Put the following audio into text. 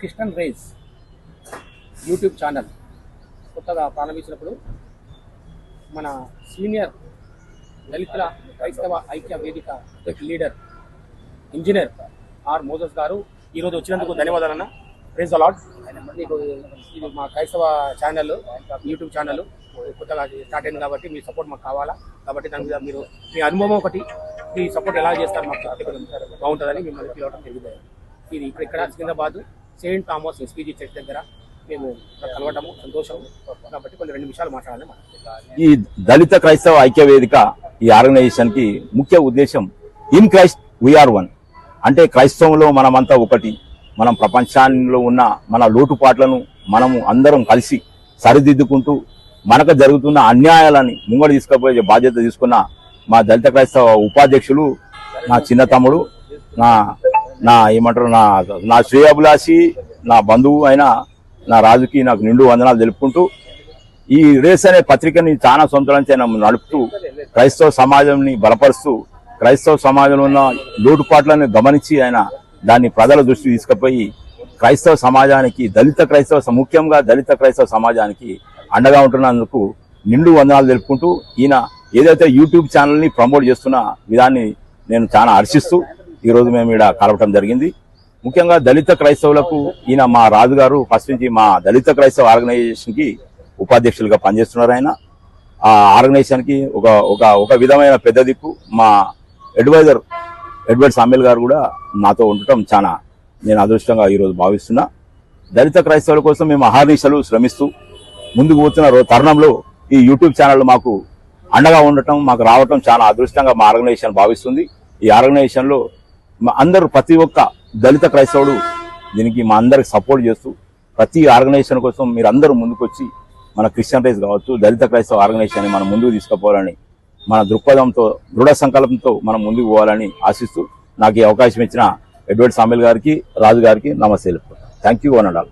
క్రిస్టన్ race YouTube channel కొత్తగా ప్రారంభించినప్పుడు మన సీనియర్ దళితుల క్రైస్తవ ఐక్య వేదిక లీడర్ ఇంజనీర్ ఆర్ మోజస్ గారు ఈరోజు వచ్చినందుకు ధన్యవాదాలన్న. ప్రేజ్ అలాడ్ మీకు ఇది మా క్రైస్తవ ఛానల్ యూట్యూబ్ ఛానల్ కొత్తగా స్టార్ట్ అయింది కాబట్టి మీ సపోర్ట్ మాకు కావాలా? కాబట్టి దాని మీద మీరు మీ అనుభవం ఒకటి మీ సపోర్ట్ ఎలా చేస్తారు మాకు బాగుంటుందని మిమ్మల్ని పిలవడం జరిగింది. ఇది ఇక్కడ ఇక్కడ Secunderabad saint Thomas SPG church దగ్గర మేము కలవటము సంతోషం కాబట్టి కొన్ని రెండు నిమిషాలు మాట్లాడాలి ఈ దళిత క్రైస్తవ ఐక్య వేదిక ఈ ఆర్గనైజేషన్కి ముఖ్య ఉద్దేశం ఇన్ క్రైస్ట్ వీఆర్ వన్. అంటే క్రైస్తవంలో మనమంతా ఒకటి. మనం ప్రపంచంలో ఉన్న మన లోటుపాట్లను మనము అందరం కలిసి సరిదిద్దుకుంటూ మనకు జరుగుతున్న అన్యాయాలని ముంగడు తీసుకుపోయే బాధ్యత తీసుకున్న మా దళిత క్రైస్తవ ఉపాధ్యక్షులు నా చిన్న తమ్ముడు నా నా ఏమంటారు నా నా శ్రేయాభిలాషి నా బంధువు అయిన నా రాజుకి నాకు నిండు వందనాలు తెలుపుకుంటూ ఈ రేస్ అనే పత్రికని చాలా సంవత్సరాల ఆయన నడుపుతూ క్రైస్తవ సమాజంని బలపరుస్తూ క్రైస్తవ సమాజంలో ఉన్న లోటుపాట్లను గమనించి ఆయన దాన్ని ప్రజల దృష్టి తీసుకుపోయి క్రైస్తవ సమాజానికి దళిత క్రైస్తవ ముఖ్యంగా దళిత క్రైస్తవ సమాజానికి అండగా ఉంటున్నందుకు నిండు వందనాలు తెలుపుకుంటూ ఈయన ఏదైతే యూట్యూబ్ ఛానల్ని ప్రమోట్ చేస్తున్న విధాన్ని నేను చాలా హర్షిస్తూ ఈ రోజు మేము ఇక్కడ కలవటం జరిగింది. ముఖ్యంగా దళిత క్రైస్తవులకు ఈయన మా రాజు గారు ఫస్ట్ నుంచి మా దళిత క్రైస్తవ ఆర్గనైజేషన్కి ఉపాధ్యక్షులుగా పనిచేస్తున్నారు ఆయన. ఆ ఆర్గనైజేషన్కి ఒక ఒక ఒక విధమైన పెద్ద దిక్కు మా అడ్వైజర్ ఎడ్వర్డ్ సామ్యుల్ గారు కూడా నాతో ఉండటం చాలా నేను అదృష్టంగా ఈరోజు భావిస్తున్నా. దళిత క్రైస్తవుల కోసం మేము అహర్నిశలు శ్రమిస్తూ ముందుకు పోతున్న రో- తరుణంలో ఈ యూట్యూబ్ ఛానల్ మాకు అండగా ఉండటం మాకు రావటం చాలా అదృష్టంగా మా ఆర్గనైజేషన్ భావిస్తుంది. ఈ ఆర్గనైజేషన్లో మా అందరూ ప్రతి ఒక్క దళిత క్రైస్తవుడు దీనికి మా అందరికి సపోర్ట్ చేస్తూ ప్రతి ఆర్గనైజేషన్ కోసం మీరు అందరూ ముందుకొచ్చి మన క్రిస్టియన్ రైస్ కావచ్చు దళిత క్రైస్తవ ఆర్గనైజేషన్ మనం ముందుకు తీసుకుపోవాలని మన దృక్పథంతో దృఢ సంకల్పంతో మనం ముందుకు పోవాలని ఆశిస్తూ నాకు ఈ అవకాశం ఇచ్చిన ఎడ్వర్డ్ సామిల్ గారికి రాజు గారికి నమస్తే థ్యాంక్ యూ అన్నాడు